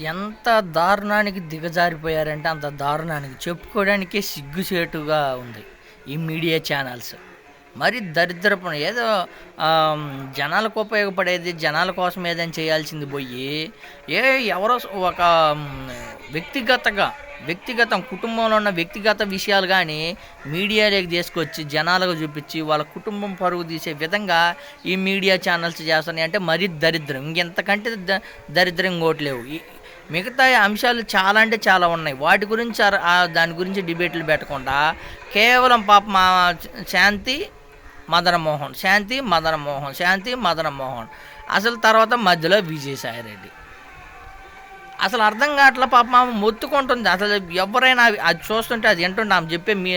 ఎంత దారుణానికి దిగజారిపోయారంటే అంత దారుణానికి చెప్పుకోవడానికే సిగ్గుచేటుగా ఉంది ఈ మీడియా ఛానల్స్. మరి దరిద్రపు ఏదో జనాలకు ఉపయోగపడేది జనాల కోసం ఏదైనా చేయాల్సింది పోయి ఏ ఎవరో ఒక వ్యక్తిగతగా వ్యక్తిగతంగా వ్యక్తిగతం కుటుంబంలో ఉన్న వ్యక్తిగత విషయాలు కానీ మీడియాలోకి తీసుకొచ్చి జనాలకు చూపించి వాళ్ళ కుటుంబం పరుగు తీసే విధంగా ఈ మీడియా ఛానల్స్ చేస్తున్నాయి అంటే మరీ దరిద్రం. ఇంకెంతకంటే ద- దరిద్రం ఇంకోటి లేవు ఈ- మిగతా అంశాలు చాలా అంటే చాలా ఉన్నాయి. వాటి గురించి దాని గురించి డిబేట్లు పెట్టకుండా కేవలం పాప మా శాంతి మదన మోహన్. శాంతి మదన మోహన్. శాంతి మదన మోహన్. అసలు తర్వాత మధ్యలో విజయసాయిరెడ్డి అసలు అర్థం కావట్లే పాప ఆమె మొత్తుకుంటుంది. అసలు ఎవరైనా అది చూస్తుంటే అది వింటుంటే ఆమె చెప్పే మీ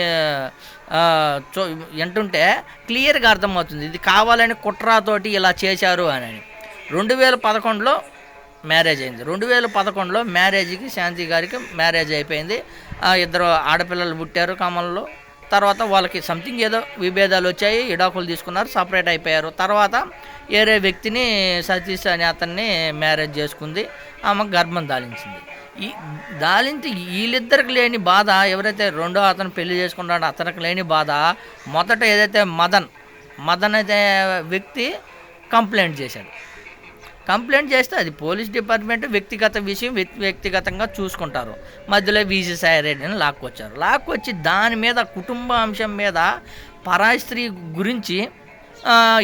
చూ వింటుంటే క్లియర్గా అర్థమవుతుంది. ఇది కావాలని కుట్రాతోటి ఇలా చేశారు అని. రెండు వేల పదకొండులో మ్యారేజ్ అయింది. రెండు వేల పదకొండులో మ్యారేజ్కి శాంతి గారికి మ్యారేజ్ అయిపోయింది. ఆ, ఇద్దరు ఆడపిల్లలు పుట్టారు కమల్లో. తర్వాత వాళ్ళకి సంథింగ్ ఏదో విభేదాలు వచ్చాయి ఇడాకులు తీసుకున్నారు సపరేట్ అయిపోయారు. తర్వాత వేరే వ్యక్తిని సతీష్ అనే అతన్ని మ్యారేజ్ చేసుకుంది. ఆమె గర్భం దాలించింది. ఈ దాలించి వీళ్ళిద్దరికి లేని బాధ ఎవరైతే రెండో అతను పెళ్ళి చేసుకున్నాడో అతనికి లేని బాధ మొదట ఏదైతే మదన్ మదన్ అయితే వ్యక్తి కంప్లైంట్ చేశాడు. కంప్లైంట్ చేస్తే అది పోలీస్ డిపార్ట్మెంట్ వ్యక్తిగత విషయం వ్యక్తి వ్యక్తిగతంగా చూసుకుంటారు. మధ్యలో వీజీ సాయిరెడ్డిని లాక్కొచ్చారు. లాక్కొచ్చి దాని మీద కుటుంబ అంశం మీద పరాయి స్త్రీ గురించి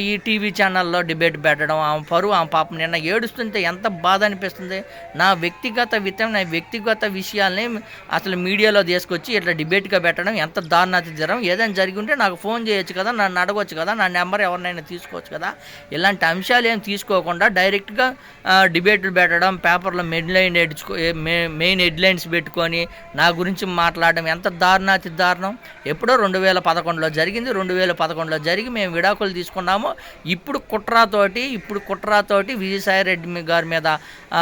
ఈ టీవీ ఛానల్లో డిబేట్ పెట్టడం ఆమె పరువు ఆమె పాపం నిన్న ఏడుస్తుంటే ఎంత బాధ అనిపిస్తుంది. నా వ్యక్తిగత విత్తనం నా వ్యక్తిగత విషయాల్ని అసలు మీడియాలో తీసుకొచ్చి ఇట్లా డిబేట్గా పెట్టడం ఎంత దారుణాతి జరం ఏదైనా జరిగి ఉంటే నాకు ఫోన్ చేయొచ్చు కదా నన్ను అడగొచ్చు కదా నా నెంబర్ ఎవరినైనా తీసుకోవచ్చు కదా. ఇలాంటి అంశాలు ఏం తీసుకోకుండా డైరెక్ట్గా డిబేట్లు పెట్టడం పేపర్లో మెయిన్ ఎడ్చుకో మెయిన్ హెడ్లైన్స్ పెట్టుకొని నా గురించి మాట్లాడడం ఎంత దారుణాతి దారుణం ఎప్పుడో రెండు వేల పదకొండులో జరిగింది రెండు వేల పదకొండులో జరిగి మేము విడాకులు తీసుకున్నాము. ఇప్పుడు కుట్రాతోటి ఇప్పుడు కుట్రాతోటి విజయసాయిరెడ్డి గారి మీద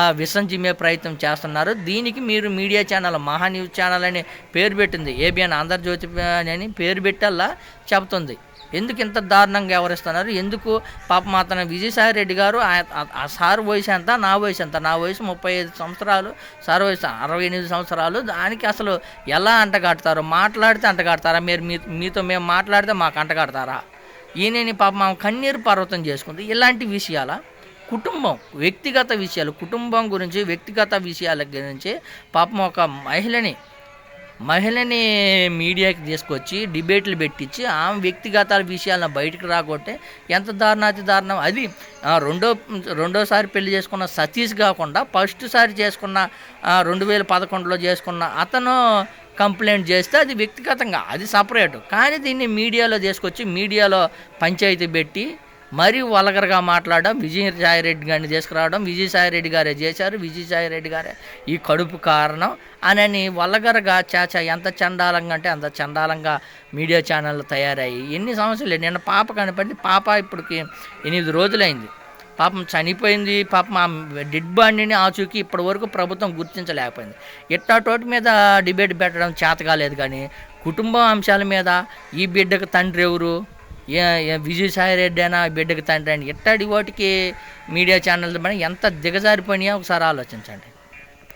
విషం చిమ్మే ప్రయత్నం చేస్తున్నారు. దీనికి మీరు media channel Maha news channel అని పేరు పెట్టింది. ఏబిఎన్ ఆంధ్రజ్యోతి అని పేరు పెట్టల్లా చెబుతుంది. ఎందుకు ఇంత దారుణంగా వ్యవహరిస్తున్నారు? ఎందుకు పాపం అతను విజయసాయిరెడ్డి గారు ఆ- సార్ వయసు ఎంత నా వయసు ఎంత? నా వయసు ముప్పై ఐదు సంవత్సరాలు సార్ వయసు అరవై ఎనిమిది సంవత్సరాలు. దానికి అసలు ఎలా అంటగడతారు? మాట్లాడితే అంటగడతారా? మీరు మీ మీతో మేము మాట్లాడితే మాకు అంటగడతారా? ఈయనని పాపం ఆమె కన్నీరు పర్వతం చేసుకుంది. ఇలాంటి విషయాల కుటుంబం వ్యక్తిగత విషయాలు కుటుంబం గురించి వ్యక్తిగత విషయాల గురించి పాపం ఒక మహిళని మహిళని మీడియాకి తీసుకొచ్చి డిబేట్లు పెట్టించి ఆమె వ్యక్తిగత విషయాలను బయటకు రాకొట్టే ఎంత దారుణాతి దారుణం. అది రెండో రెండోసారి పెళ్ళి చేసుకున్న సతీష్ కాకుండా ఫస్ట్ సారి చేసుకున్న రెండు వేల పదకొండులో చేసుకున్న అతను కంప్లైంట్ చేస్తే అది వ్యక్తిగతంగా అది సపరేట్. కానీ దీన్ని మీడియాలో తీసుకొచ్చి మీడియాలో పంచాయతీ పెట్టి మరీ వలగరగా మాట్లాడడం విజయసాయిరెడ్డి గారిని తీసుకురావడం విజయసాయిరెడ్డి గారే చేశారు విజయసాయిరెడ్డి గారే ఈ కడుపు కారణం అనని వలగరగా చాచా ఎంత చండాలంగా అంటే అంత చండాలంగా మీడియా ఛానళ్ళు తయారయ్యి ఎన్ని సంవత్సరాలు? నిన్న పాప కనపడింది. పాప ఇప్పటికి ఎనిమిది రోజులైంది. పాపం చనిపోయింది పాపం ఆ డెడ్ బాడీని ఆచూకీ ఇప్పటి వరకు ప్రభుత్వం గుర్తించలేకపోయింది. ఇట్టాటోటి మీద డిబేట్ పెట్టడం చేత కాలేదు కానీ కుటుంబ అంశాల మీద ఈ బిడ్డకు తండ్రి ఎవరు? ఏ- ఏ విజయసాయి రెడ్డి అయినా బిడ్డకు తండ్రి అని ఇట్టాడి వాటికి మీడియా ఛానల్ పని ఎంత దిగజారిపోయినాయో ఒకసారి ఆలోచించండి.